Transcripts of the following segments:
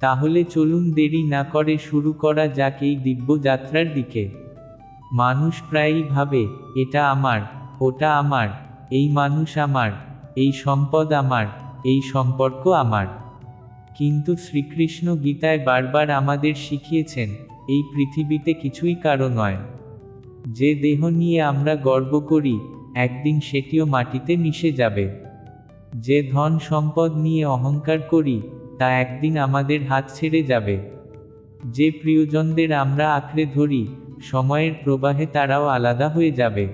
তাহলে চলুন দেরি না করে শুরু করা যাক এই দিব্য যাত্রার দিকে। মানুষ প্রায়ই ভাবে, এটা আমার, ওটা আমার, এই মানুষ আমার, এই সম্পদ আমার, এই সম্পর্ক আমার। কিন্তু শ্রীকৃষ্ণ গীতায় বারবার আমাদের শিখিয়েছেন, এই পৃথিবীতে কিছুই কারও নয়। যে দেহ নিয়ে আমরা গর্ব করি, একদিন সেটিও মাটিতে মিশে যাবে। যে ধন সম্পদ নিয়ে অহংকার করি তা একদিন আমাদের হাত ছেড়ে যাবে। যে প্রিয়জনদের আমরা আঁকড়ে ধরি, সময়ের প্রবাহে তারাও আলাদা হয়ে যাবে।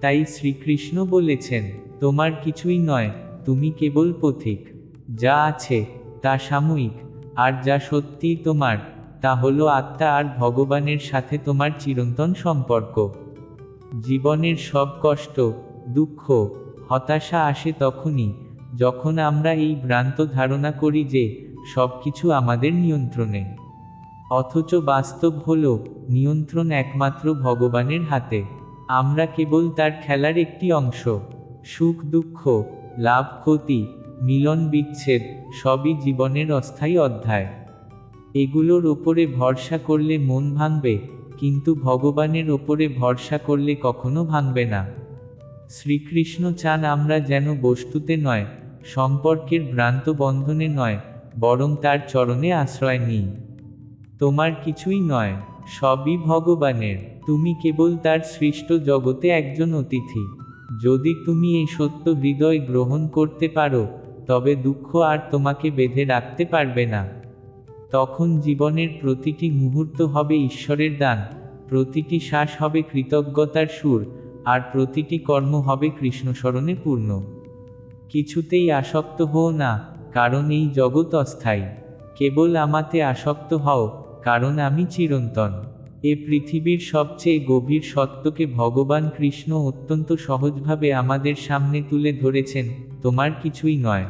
তাই শ্রীকৃষ্ণ বলেছেন, তোমার কিছুই নয়, তুমি কেবল পথিক। যা আছে, তা সাময়িক, আর যা সত্যিই তোমার, তা হলো আত্মা আর ভগবানের সাথে তোমার চিরন্তন সম্পর্ক। জীবনের সব কষ্ট, দুঃখ, হতাশা আসে তখনই যখন আমরা এই ভ্রান্ত ধারণা করি যে সব কিছু আমাদের নিয়ন্ত্রণে, অথচ বাস্তব হল নিয়ন্ত্রণ একমাত্র ভগবানের হাতে। আমরা কেবল তার খেলার একটি অংশ, সুখ, দুঃখ, লাভ, ক্ষতি, মিলন, বিচ্ছেদ সবই জীবনের অস্থায়ী অধ্যায়। এগুলোর ওপরে ভরসা করলে মন ভাঙবে, কিন্তু ভগবানের ওপরে ভরসা করলে কখনো ভাঙবে না। শ্রীকৃষ্ণ চান আমরা যেন বস্তুতে নয় সম্পর্কের ভ্রান্ত বন্ধনে নয়, বরং তার চরণে আশ্রয় নিই। তোমার কিছুই নয়, সবই ভগবানের। তুমি কেবল তার সৃষ্ট জগতে একজন অতিথি। যদি তুমি এই সত্য হৃদয় গ্রহণ করতে পারো, তবে দুঃখ আর তোমাকে বেঁধে রাখতে পারবে না। তখন জীবনের প্রতিটি মুহূর্ত হবে ঈশ্বরের দান, প্রতিটি শ্বাস হবে কৃতজ্ঞতার সুর, আর প্রতিটি কর্ম হবে কৃষ্ণস্মরণে পূর্ণ। কিছুতেই আসক্ত হও না, কারণ এই জগৎ অস্থায়ী। কেবল আমাতে আসক্ত হও, কারণ আমি চিরন্তন। এ পৃথিবীর সবচেয়ে গভীর সত্যকে ভগবান কৃষ্ণ অত্যন্ত সহজভাবে আমাদের সামনে তুলে ধরেছেন, তোমার কিছুই নয়।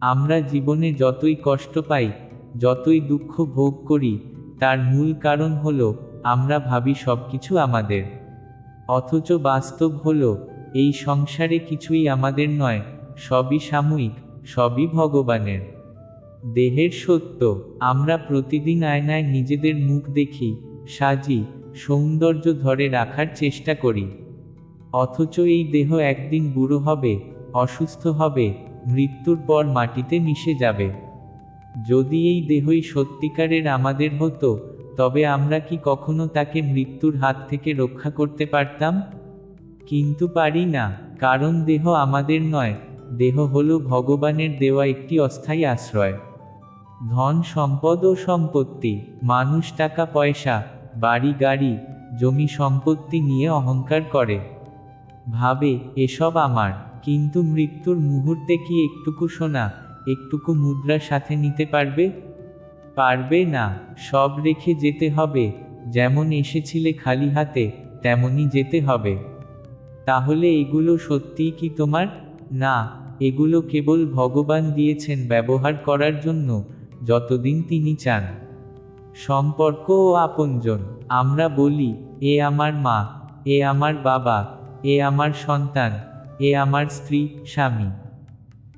আমরা জীবনে যতই কষ্ট পাই, যতই দুঃখ ভোগ করি, তার মূল কারণ হল, আমরা ভাবি সব কিছু আমাদের। অথচ বাস্তব হল, এই সংসারে কিছুই আমাদের নয় সবই সাময়িক, সবই ভগবানের। দেহের সত্য, আমরা প্রতিদিন আয়নায় নিজেদের মুখ দেখি, সাজি, সৌন্দর্য ধরে রাখার চেষ্টা করি। অথচ এই দেহ একদিন বুড়ো হবে, অসুস্থ হবে, মৃত্যুর পর মাটিতে মিশে যাবে। যদি এই দেহই সত্যিকারের আমাদের হতো, তবে আমরা কি কখনো তাকে মৃত্যুর হাত থেকে রক্ষা করতে পারতাম? কিন্তু পারি না, কারণ দেহ আমাদের নয় দেহ হল ভগবানের দেওয়া একটি অস্থায়ী আশ্রয়। ধন সম্পদ ও সম্পত্তি, মানুষ টাকা পয়সা, বাড়ি গাড়ি, জমি সম্পত্তি নিয়ে অহংকার করে। ভাবে, এসব আমার, কিন্তু মৃত্যুর মুহূর্তে কি একটুকু সোনা, একটুকু মুদ্রা সাথে নিতে পারবে? পারবে না, সব রেখে যেতে হবে, যেমন এসেছিলে খালি হাতে, তেমনই যেতে হবে। তাহলে এগুলো সত্যিই কি তোমার? না, এগুলো কেবল ভগবান দিয়েছেন ব্যবহার করার জন্য, যতদিন তিনি চান। সম্পর্ক ও আপনজন, আমরা বলি, এ আমার মা, এ আমার বাবা, এ আমার সন্তান, এ আমার স্ত্রী, স্বামী।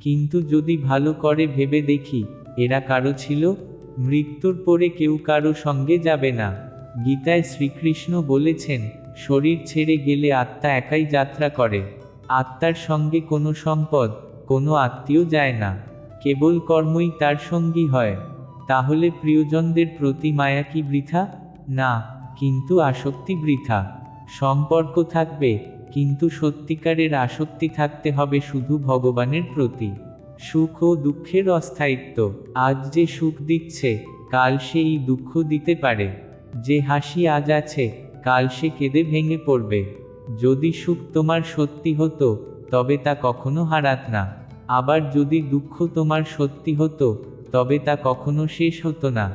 কিন্তু যদি ভালো করে ভেবে দেখি, এরা কারও ছিল, মৃত্যুর পরে কেউ কারও সঙ্গে যাবে না। গীতায় শ্রীকৃষ্ণ বলেছেন, শরীর ছেড়ে গেলে আত্মা একাই যাত্রা করে। আত্মার সঙ্গে কোনো সম্পদ, কোনো আত্মীয় যায় না, কেবল কর্মই তার সঙ্গী হয়। তাহলে প্রিয়জনদের প্রতি মায়া কি বৃথা? না, কিন্তু আসক্তি বৃথা। সম্পর্ক থাকবে, কিন্তু সত্যিকারের আসক্তি থাকতে হবে শুধু ভগবানের প্রতি। সুখ ও দুঃখের অস্থায়িত্ব, আজ যে সুখ দিচ্ছে, কাল সেই দুঃখ দিতে পারে। যে হাসি আজ আছে, কাল সে কেঁদে ভেঙে পড়বে। যদি সুখ তোমার সত্যি হতো, তবে তা কখনো হারাত না। আবার যদি দুঃখ তোমার সত্যি হতো, তবে তা কখনো শেষ হতো না।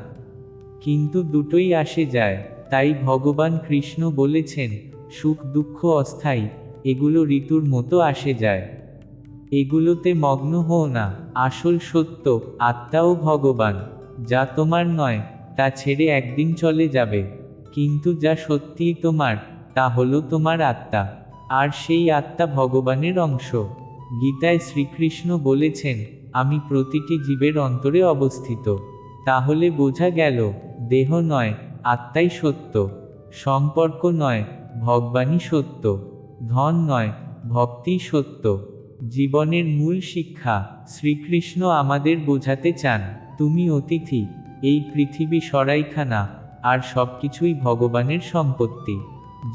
কিন্তু দুটোই আসে যায়, তাই ভগবান কৃষ্ণ বলেছেন, সুখ, দুঃখ অস্থায়ী, এগুলো ঋতুর মতো আসে যায়। এগুলোতে মগ্ন হও না, আসল সত্য, আত্মাও ভগবান, যা তোমার নয়, তা ছেড়ে একদিন চলে যাবে। কিন্তু যা সত্যিই তোমার তা হলো তোমার আত্মা, আর সেই আত্মা ভগবানের অংশ। গীতায় শ্রীকৃষ্ণ বলেছেন, আমি প্রতিটি জীবের অন্তরে অবস্থিত। তাহলে বোঝা গেল, দেহ নয়, আত্মাই সত্য। সম্পর্ক নয়, ভগবানই সত্য। ধন নয় ভক্তি সত্য। জীবনের মূল শিক্ষা, শ্রীকৃষ্ণ আমাদের বোঝাতে চান, তুমি অতিথি, এই পৃথিবী সরাইখানা, আর সবকিছুই ভগবানের সম্পত্তি।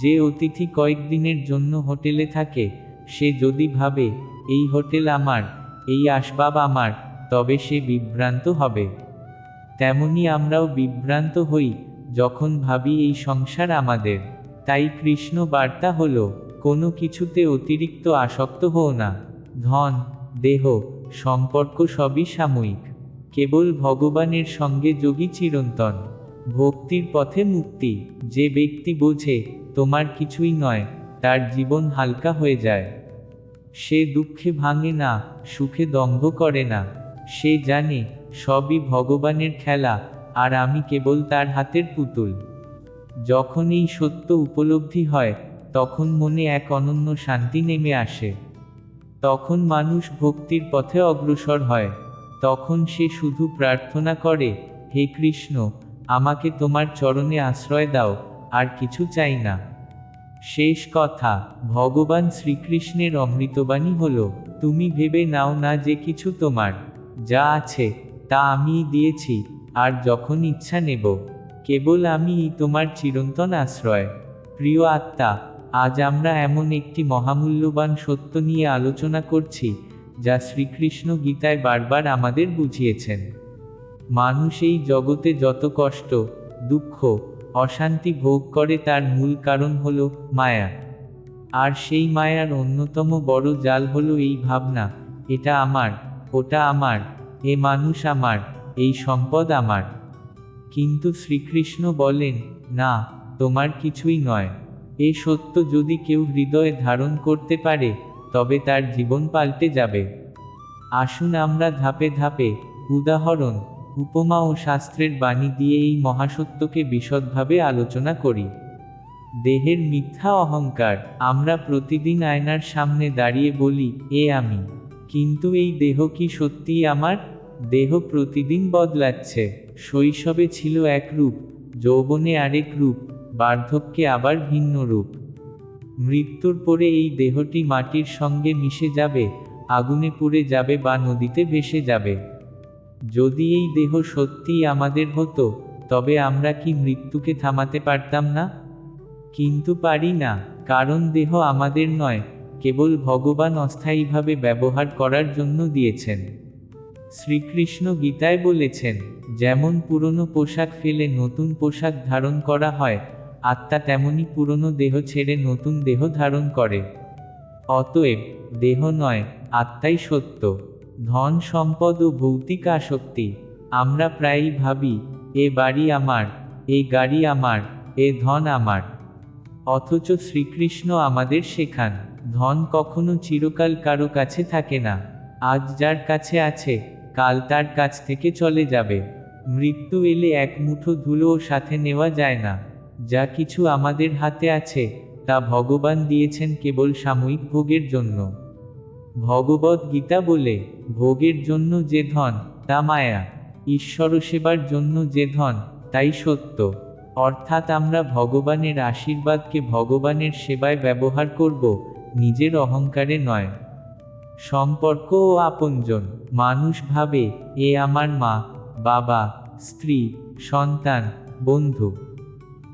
যে অতিথি কয়েকদিনের জন্য হোটেলে থাকে, সে যদি ভাবে, এই হোটেল আমার, এই আসবাব আমার, তবে সে বিভ্রান্ত হবে। তেমনি আমরাও বিভ্রান্ত হই, যখন ভাবি এই সংসার আমাদের। তাই কৃষ্ণ বার্তা হল, কোনো কিছুতে অতিরিক্ত আসক্ত হও না। ধন, দেহ, সম্পর্ক সবই সাময়িক। কেবল ভগবানের সঙ্গে যোগী চিরন্তন। ভক্তির পথে মুক্তি। যে ব্যক্তি বোঝে তোমার কিছুই নয়, তার জীবন হালকা হয়ে যায়। সে দুঃখে ভাঙে না, সুখে দম্ভ করে না। সে জানে, সবই ভগবানের খেলা, আর আমি কেবল তার হাতের পুতুল। যখন এই সত্য উপলব্ধি হয়, তখন মনে এক অনন্য শান্তি নেমে আসে। তখন মানুষ ভক্তির পথে অগ্রসর হয়। তখন সে শুধু প্রার্থনা করে, হে কৃষ্ণ, আমাকে তোমার চরণে আশ্রয় দাও, আর কিছু চাই না। শেষ কথা, ভগবান শ্রীকৃষ্ণের অমৃতবাণী হল, তুমি ভেবে নাও না যে কিছু তোমার, যা আছে, তা আমিই দিয়েছি, আর যখন ইচ্ছা নেব, কেবল আমি তোমার চিরন্তন আশ্রয়। প্রিয় আত্মা, আজ আমরা এমন একটি মহামূল্যবান সত্য নিয়ে আলোচনা করছি, যা শ্রীকৃষ্ণ গীতায় বারবার আমাদের বুঝিয়েছেন। মানুষ এই জগতে যত কষ্ট, দুঃখ অশান্তি ভোগ করে তার মূল কারণ হল মায়া। আর সেই মায়ার অন্যতম বড় জাল হলো এই ভাবনা, এটা আমার, ওটা আমার, এ মানুষ আমার, এই সম্পদ আমার। কিন্তু শ্রীকৃষ্ণ বলেন, না, তোমার কিছুই নয়। এ সত্য যদি কেউ হৃদয়ে ধারণ করতে পারে, তবে তার জীবন পাল্টে যাবে। আসুন আমরা ধাপে ধাপে উদাহরণ উপমা ও শাস্ত্রের বাণী দিয়ে এই মহাসত্যকে বিশদভাবে আলোচনা করি। দেহের মিথ্যা অহংকার আমরা প্রতিদিন আয়নার সামনে দাঁড়িয়ে বলি, এ আমি। কিন্তু এই দেহ কি সত্যিই আমার? দেহ প্রতিদিন বদলাচ্ছে। শৈশবে ছিল এক রূপ, যৌবনে আরেক রূপ, বার্ধক্যে আবার ভিন্ন রূপ। মৃত্যুর পরে এই দেহটি মাটির সঙ্গে মিশে যাবে, আগুনে পুড়ে যাবে বা নদীতে ভেসে যাবে। যদি এই দেহ সত্যিই আমাদের হতো, তবে আমরা কি মৃত্যুকে থামাতে পারতাম না? কিন্তু পারি না, কারণ দেহ আমাদের নয়, কেবল ভগবান অস্থায়ীভাবে ব্যবহার করার জন্য দিয়েছেন। শ্রীকৃষ্ণ গীতায় বলেছেন, যেমন পুরনো পোশাক ফেলে নতুন পোশাক ধারণ করা হয়, আত্মা তেমনি পুরনো দেহ ছেড়ে নতুন দেহ ধারণ করে। অতএব দেহ নয়, আত্মাই সত্য। ধন সম্পদ ও ভৌতিক আসক্তি। আমরা প্রায়ই ভাবি, এ বাড়ি আমার, এ গাড়ি আমার, এ ধন আমার। অথচ শ্রীকৃষ্ণ আমাদের শেখান, ধন কখনো চিরকাল কারও কাছে থাকে না। আজ যার কাছে আছে, কাল তার কাছ থেকে চলে যাবে। মৃত্যু এলে এক মুঠো ধুলোও সাথে নেওয়া যায় না। যা কিছু আমাদের হাতে আছে, তা ভগবান দিয়েছেন কেবল সাময়িক ভোগের জন্য। ভগবদ গীতা বলে, ভোগের জন্য যে ধন, তা মায়া। ঈশ্বর সেবার জন্য যে ধন, তাই সত্য। অর্থাৎ আমরা ভগবানের আশীর্বাদকে ভগবানের সেবায় ব্যবহার করব, নিজের অহংকারে নয়। সম্পর্ক ও আপনজন। মানুষ ভাবে, এ আমার মা, বাবা, স্ত্রী, সন্তান, বন্ধু।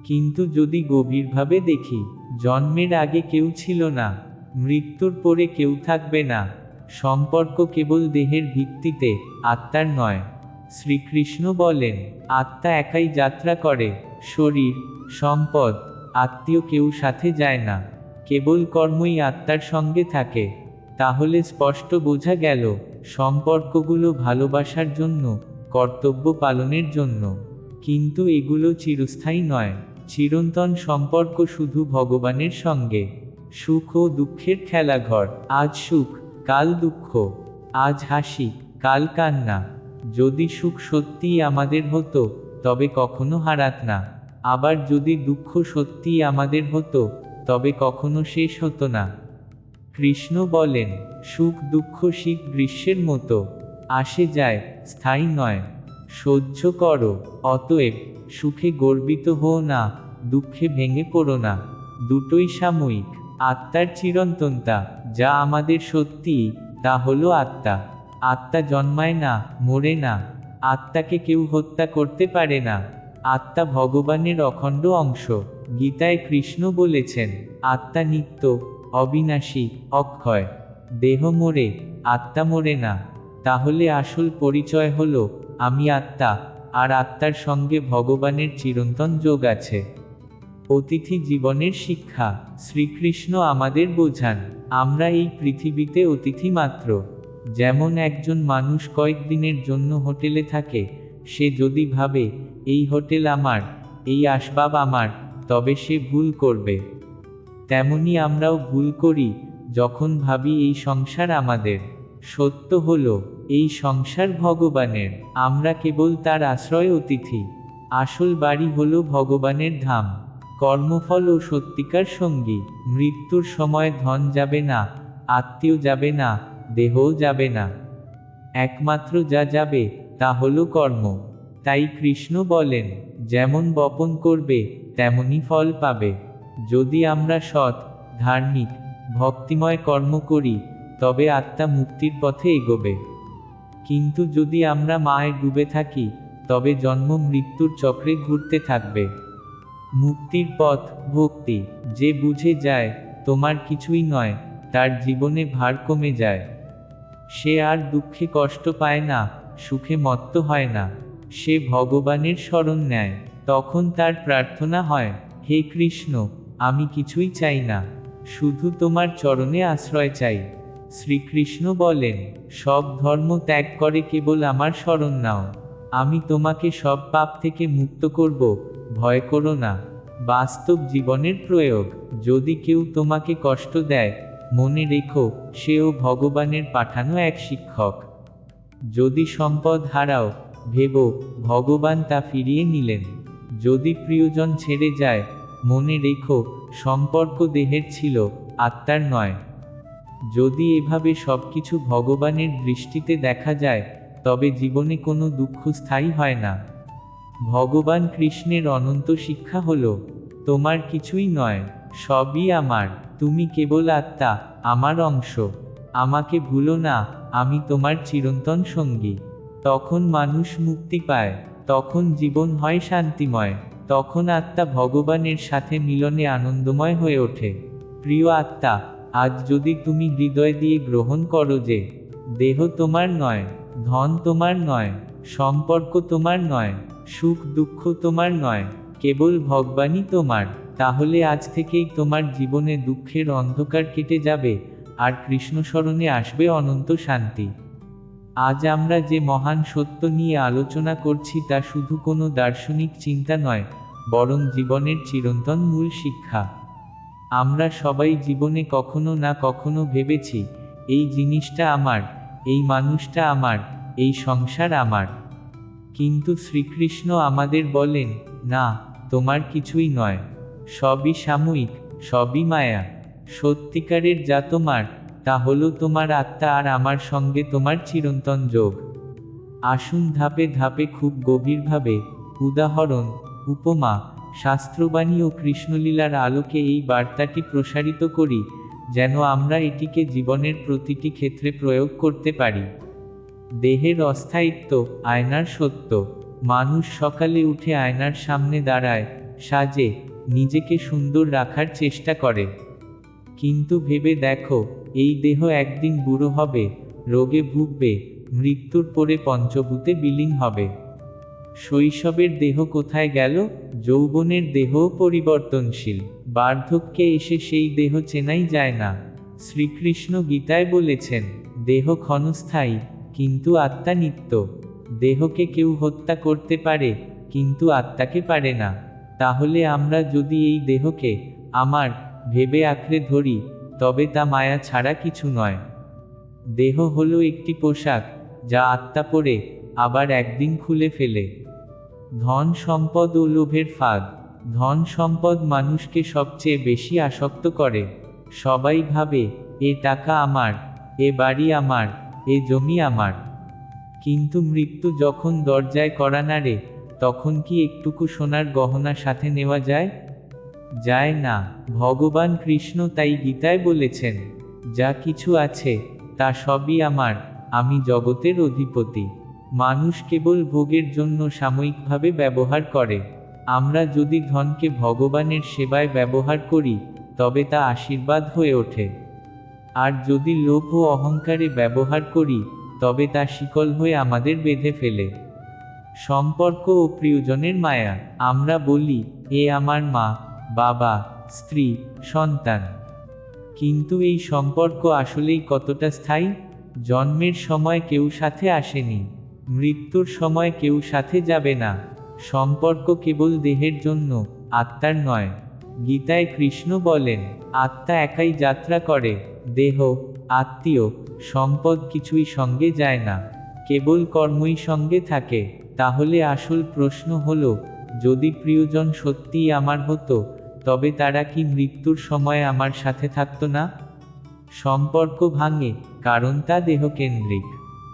কিন্তু যদি গভীরভাবে দেখি, জন্মের আগে কেউ ছিল না। মৃত্যুর পরে কেউ থাকবে না। সম্পর্ক কেবল দেহের ভিত্তিতে, আত্মার নয়। শ্রীকৃষ্ণ বলেন, আত্মা একাই যাত্রা করে, শরীর, সম্পদ, আত্মীয় কেউ সাথে যায় না। কেবল কর্মই আত্মার সঙ্গে থাকে। তাহলে স্পষ্ট বোঝা গেল, সম্পর্কগুলো ভালোবাসার জন্য, কর্তব্য পালনের জন্য। কিন্তু এগুলো চিরস্থায়ী নয়। চিরন্তন সম্পর্ক শুধু ভগবানের সঙ্গে। সুখ ও দুঃখের খেলাঘর আজ সুখ, কাল দুঃখ। আজ হাসি, কাল কান্না। যদি সুখ সত্যিই আমাদের হতো, তবে কখনো হারাত না। আবার যদি দুঃখ সত্যিই আমাদের হতো, তবে কখনো শেষ হতো না। কৃষ্ণ বলেন, সুখ দুঃখ শীত গ্রীষ্মের মতো। আসে যায়, স্থায়ী নয়। সহ্য করো, অতএব সুখে গর্বিত হও না, দুঃখে ভেঙে পড়ো না। দুটোই সাময়িক। আত্মার চিরন্তনতা, যা আমাদের সত্যি, তা হলো আত্মা। আত্মা জন্মায় না, মরে না। আত্মাকে কেউ হত্যা করতে পারে না। আত্মা ভগবানের অখণ্ড অংশ। গীতায় কৃষ্ণ বলেছেন, আত্মা নিত্য, অবিনাশী, অক্ষয়। দেহ মরে, আত্মা মরে না। তাহলে আসল পরিচয় হলো, আমি আত্মা, আর আত্মার সঙ্গে ভগবানের চিরন্তন যোগ আছে। অতিথি জীবনের শিক্ষা, শ্রীকৃষ্ণ আমাদের বোঝান, আমরা এই পৃথিবীতে অতিথি মাত্র। যেমন একজন মানুষ কয়েকদিনের জন্য হোটেলে থাকে, সে যদি ভাবে, এই হোটেল আমার, এই আসবাব আমার, তবে সে ভুল করবে। তেমনি আমরাও ভুল করি, যখন ভাবি এই সংসার আমাদের। সত্য হল, এই সংসার ভগবানের, আমরা কেবল তার আশ্রয় অতিথি। আসল বাড়ি হলো ভগবানের ধাম। কর্মফল ও সত্যিকার সঙ্গী। মৃত্যুর সময় ধন যাবে না, আত্মীয় যাবে না, দেহও যাবে না। একমাত্র যা যাবে, তা হলো কর্ম। তাই কৃষ্ণ বলেন, যেমন বপন করবে তেমনই ফল পাবে। যদি আমরা সৎ, ধার্মিক, ভক্তিময় কর্ম করি, তবে আত্মা মুক্তির পথে এগোবে। কিন্তু যদি আমরা মায়ে ডুবে থাকি, তবে জন্ম মৃত্যুর চক্রে ঘুরতে থাকবে। মুক্তির পথ, ভক্তি। যে বুঝে যায়, তোমার কিছুই নয়, তার জীবনে ভার কমে যায়। সে আর দুঃখে কষ্ট পায় না, সুখে মত্ত হয় না। সে ভগবানের শরণ নেয়, তখন তার প্রার্থনা হয়, হে কৃষ্ণ, আমি কিছুই চাই না, শুধু তোমার চরণে আশ্রয় চাই। শ্রীকৃষ্ণ বলেন, সব ধর্ম ত্যাগ করে কেবল আমার শরণ নাও। আমি তোমাকে সব পাপ থেকে মুক্ত করব ভয় করো না। বাস্তব জীবনের প্রয়োগ। যদি কেউ তোমাকে কষ্ট দেয়, মনে রেখো, সেও ভগবানের পাঠানো এক শিক্ষক। যদি সম্পদ হারাও, ভেব, ভগবান তা ফিরিয়ে নিলেন। যদি প্রিয়জন ছেড়ে যায়, মনে রেখো, সম্পর্ক দেহের ছিল, আত্মার নয়। যদি এভাবে সবকিছু ভগবানের দৃষ্টিতে দেখা যায়, তবে জীবনে কোনো দুঃখ স্থায়ী হয় না। ভগবান কৃষ্ণের অনন্ত শিক্ষা হলো, তোমার কিছুই নয়, সবই আমার, তুমি কেবল আত্মা, আমার অংশ। আমাকে ভুলো না, আমি তোমার চিরন্তন সঙ্গী। তখন মানুষ মুক্তি পায়, তখন জীবন হয় শান্তিময়, তখন আত্মা ভগবানের সাথে মিলনে আনন্দময় হয়ে ওঠে। প্রিয় আত্মা, আজ যদি তুমি হৃদয় দিয়ে গ্রহণ করো যে, দেহ তোমার নয়, ধন তোমার নয়, সম্পর্ক তোমার নয় সুখ দুঃখ তোমার নয়, কেবল ভগবানই তোমার। তাহলে আজ থেকেই তোমার জীবনে দুঃখের অন্ধকার কেটে যাবে, আর কৃষ্ণ স্মরণে আসবে অনন্ত শান্তি। আজ আমরা যে মহান সত্য নিয়ে আলোচনা করছি তা শুধু কোনো দার্শনিক চিন্তা নয়, বরং জীবনের চিরন্তন মূল শিক্ষা। আমরা সবাই জীবনে কখনো না কখনো ভেবেছি, এই জিনিসটা আমার, এই মানুষটা আমার, এই সংসার আমার। কিন্তু শ্রীকৃষ্ণ আমাদের বলেন, না, তোমার কিছুই নয়। সবই সাময়িক, সবই মায়া। সত্যিকারের যা তোমার, তা হলো তোমার আত্মা আর আমার সঙ্গে তোমার চিরন্তন যোগ। আসুন ধাপে ধাপে খুব গভীরভাবে, উদাহরণ, উপমা, শাস্ত্রবাণী ও কৃষ্ণলীলার আলোকে এই বার্তাটি প্রসারিত করি, যেন আমরা এটিকে জীবনের প্রতিটি ক্ষেত্রে প্রয়োগ করতে পারি। দেহের অস্থায়িত্ব আয়নার সত্য। মানুষ সকালে উঠে আয়নার সামনে দাঁড়ায়, সাজে, নিজেকে সুন্দর রাখার চেষ্টা করে। কিন্তু ভেবে দেখো, এই দেহ একদিন বুড়ো হবে, রোগে ভুগবে, মৃত্যুর পরে পঞ্চভূতে বিলীন হবে। শৈশবের দেহ কোথায় গেল? যৌবনের দেহও পরিবর্তনশীল। বার্ধক্যে এসে সেই দেহ চেনাই যায় না। শ্রীকৃষ্ণ গীতায় বলেছেন, দেহ ক্ষণস্থায়ী কিন্তু আত্মা নিত্য। দেহকে কেউ হত্যা করতে পারে, কিন্তু আত্মাকে পারে না। তাহলে আমরা যদি এই দেহকে আমার ভেবে আঁকড়ে ধরি, তবে তা মায়া ছাড়া কিছু নয়। দেহ হলো একটি পোশাক, যা আত্মা পরে আবার একদিন খুলে ফেলে। ধন সম্পদ ও লোভের ফাঁদ। ধন সম্পদ মানুষকে সবচেয়ে বেশি আসক্ত করে। সবাই ভাবে, এ টাকা আমার, এ বাড়ি আমার এ জমি আমার। কিন্তু মৃত্যু যখন দরজায় করা নাড়ে তখন কি একটুকু সোনার গহনা সাথে নেওয়া যায়? যায় না, ভগবান কৃষ্ণ তাই গীতায় বলেছেন, যা কিছু আছে, তা সবই আমার, আমি জগতের অধিপতি। মানুষ কেবল ভোগের জন্য সাময়িকভাবে ব্যবহার করে। আমরা যদি ধনকে ভগবানের সেবায় ব্যবহার করি, তবে তা আশীর্বাদ হয়ে ওঠে। আর যদি লোভ ও অহংকারে ব্যবহার করি, তবে তা শিকল হয়ে আমাদের বেঁধে ফেলে। সম্পর্ক ও প্রিয়জনের মায়া, আমরা বলি, এ আমার মা, বাবা, স্ত্রী, সন্তান। কিন্তু এই সম্পর্ক আসলেই কতটা স্থায়ী? জন্মের সময় কেউ সাথে আসেনি, মৃত্যুর সময় কেউ সাথে যাবে না। সম্পর্ক কেবল দেহের জন্য, আত্মার নয়। গীতায় কৃষ্ণ বলেন, আত্মা একাই যাত্রা করে, দেহ, আত্মীয়, সম্পদ কিছুই সঙ্গে যায় না, কেবল কর্মই সঙ্গে থাকে। তাহলে আসল প্রশ্ন হলো, যদি প্রিয়জন সত্যিই আমার হতো, তবে তারা কি মৃত্যুর সময় আমার সাথে থাকতো না? সম্পর্ক ভাঙে, কারণ তা দেহকেন্দ্রিক।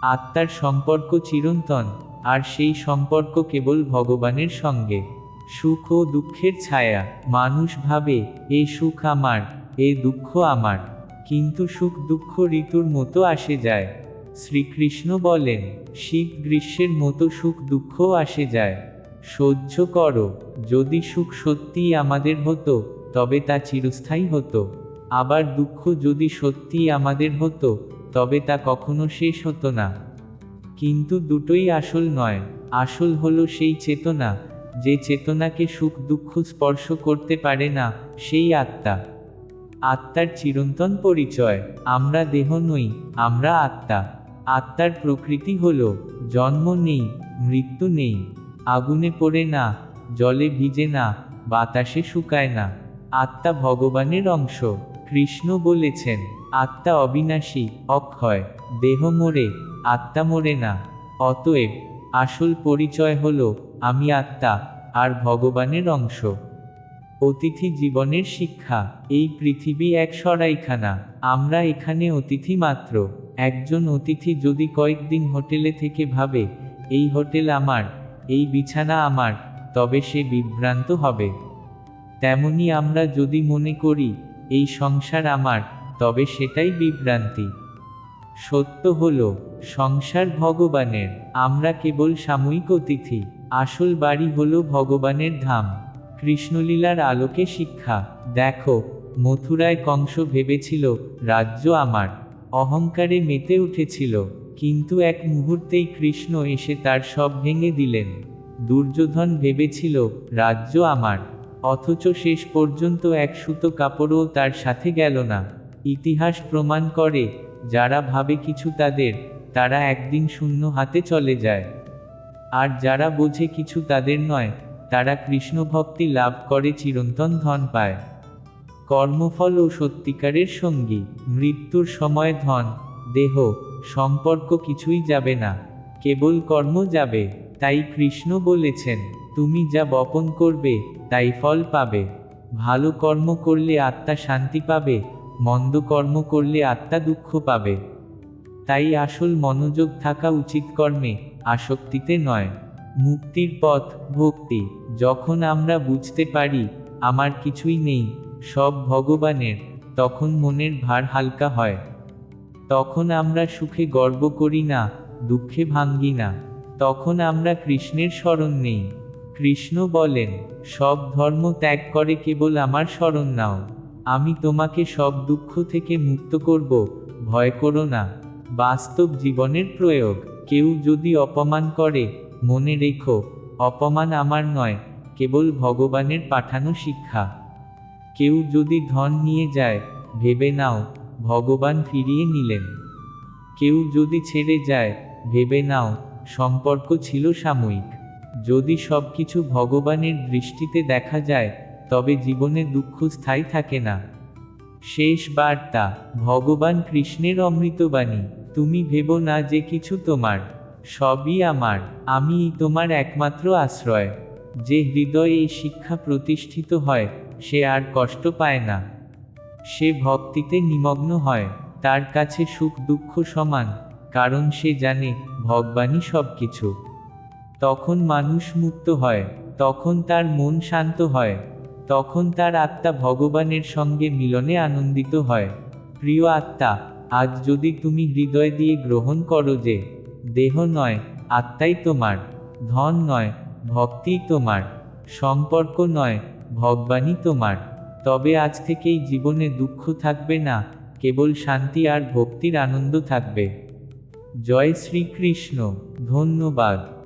আত্মার সম্পর্ক চিরন্তন, আর সেই সম্পর্ক কেবল ভগবানের সঙ্গে। সুখ ও দুঃখের ছায়া। মানুষ ভাবে, এ সুখ আমার, এ দুঃখ আমার। কিন্তু সুখ দুঃখ ঋতুর মতো আসে যায়। শ্রীকৃষ্ণ বলেন শীত গ্রীষ্মের মতো সুখ দুঃখও আসে যায়। সহ্য করো, যদি সুখ সত্যিই আমাদের হতো, তবে তা চিরস্থায়ী হতো। আবার দুঃখ যদি সত্যিই আমাদের হতো, তবে তা কখনো শেষ হতো না। কিন্তু দুটোই আসল নয়, আসল হলো সেই চেতনা। যে চেতনাকে সুখ দুঃখ স্পর্শ করতে পারে না, সেই আত্মা। আত্মার চিরন্তন পরিচয়, আমরা দেহ নই, আমরা আত্মা। আত্মার প্রকৃতি হল, জন্ম নেই, মৃত্যু নেই। আগুনে পড়ে না, জলে ভিজে না, বাতাসে শুকায় না। আত্মা ভগবানের অংশ, কৃষ্ণ বলেছেন, আত্মা অবিনাশী, অক্ষয়। দেহ মোরে, আত্মা মোরে না। অতএব আসল পরিচয় হল, আমি আত্মা, আর ভগবানের অংশ। অতিথি জীবনের শিক্ষা, এই পৃথিবী এক সরাইখানা, আমরা এখানে অতিথি মাত্র। একজন অতিথি যদি কয়েকদিন হোটেলে থেকে ভাবে, এই হোটেল আমার, এই বিছানা আমার, তবে সে বিভ্রান্ত হবে। তেমনি আমরা যদি মনে করি, এই সংসার আমার, তবে সেটাই বিভ্রান্তি। সত্য হল, সংসার ভগবানের, আমরা কেবল সাময়িক অতিথি, আসল বাড়ি হল ভগবানের ধাম। কৃষ্ণলীলার আলোকে শিক্ষা, দেখো, মথুরায় কংস ভেবেছিল, রাজ্য আমার। অহংকারে মেতে উঠেছিল, কিন্তু এক মুহূর্তেই কৃষ্ণ এসে তার সব ভেঙে দিলেন। দুর্যোধন ভেবেছিল, রাজ্য আমার। অথচ শেষ পর্যন্ত এক সুতো কাপড়ও তার সাথে গেল না। ইতিহাস প্রমাণ করে যারা ভাবে কিছু তাদের, তারা একদিন শূন্য হাতে চলে যায়। আর যারা বোঝে কিছু তাদের নয়, তারা কৃষ্ণ ভক্তি লাভ করে চিরন্তন ধন পায়। কর্মফল ও সত্যিকারের সঙ্গী, মৃত্যুর সময় ধন, দেহ, সম্পর্ক কিছুই যাবে না, কেবল কর্ম যাবে, তাই কৃষ্ণ বলেছেন, তুমি যা বপন করবে, তাই ফল পাবে। ভালো কর্ম করলে আত্মা শান্তি পাবে মন্দ কর্ম করলে আত্মা দুঃখ পাবে। তাই আসল মনোযোগ থাকা উচিত কর্মে, আসক্তিতে নয়। মুক্তির পথ, ভক্তি, যখন আমরা বুঝতে পারি, আমার কিছুই নেই, সব ভগবানের, তখন মনের ভার হালকা হয়। তখন আমরা সুখে গর্ব করি না, দুঃখে ভাঙ্গি না। তখন আমরা কৃষ্ণের স্মরণ নেই। কৃষ্ণ বলেন, সব ধর্ম ত্যাগ করে কেবল আমার শরণ নাও। আমি তোমাকে সব দুঃখ থেকে মুক্ত করব, ভয় করো না। বাস্তব জীবনের প্রয়োগ। কেউ যদি অপমান করে, মনে রেখো, অপমান আমার নয়, কেবল ভগবানের পাঠানো শিক্ষা। কেউ যদি ধন নিয়ে যায়, ভেবে নাও, ভগবান ফিরিয়ে নিলেন। কেউ যদি ছেড়ে যায়, ভেবে নাও, সম্পর্ক ছিল সাময়িক। যদি সব কিছু ভগবানের দৃষ্টিতে দেখা যায় তবে জীবনে দুঃখ স্থায়ী থাকে না। শেষ বার্তা, ভগবান কৃষ্ণের অমৃতবাণী, তুমি ভেবো না যে কিছু তোমার, সবই আমার আমি তোমার একমাত্র আশ্রয়। যে হৃদয়ে এই শিক্ষা প্রতিষ্ঠিত হয়, সে আর কষ্ট পায় না। সে ভক্তিতে নিমগ্ন হয়, তার কাছে সুখ দুঃখ সমান, কারণ সে জানে ভগবানই সব কিছু তখন মানুষ মুক্ত হয়, তখন তার মন শান্ত হয়। তখন তার আত্মা ভগবানের সঙ্গে মিলনে আনন্দিত হয়। প্রিয় আত্মা, আজ যদি তুমি হৃদয় দিয়ে গ্রহণ করো যে, দেহ নয়, আত্মাই তোমার, ধন নয়, ভক্তিই তোমার, সম্পর্ক নয়, ভগবানই তোমার, তবে আজ থেকেই জীবনে দুঃখ থাকবে না, কেবল শান্তি আর ভক্তির আনন্দ থাকবে। জয় শ্রীকৃষ্ণ, ধন্যবাদ।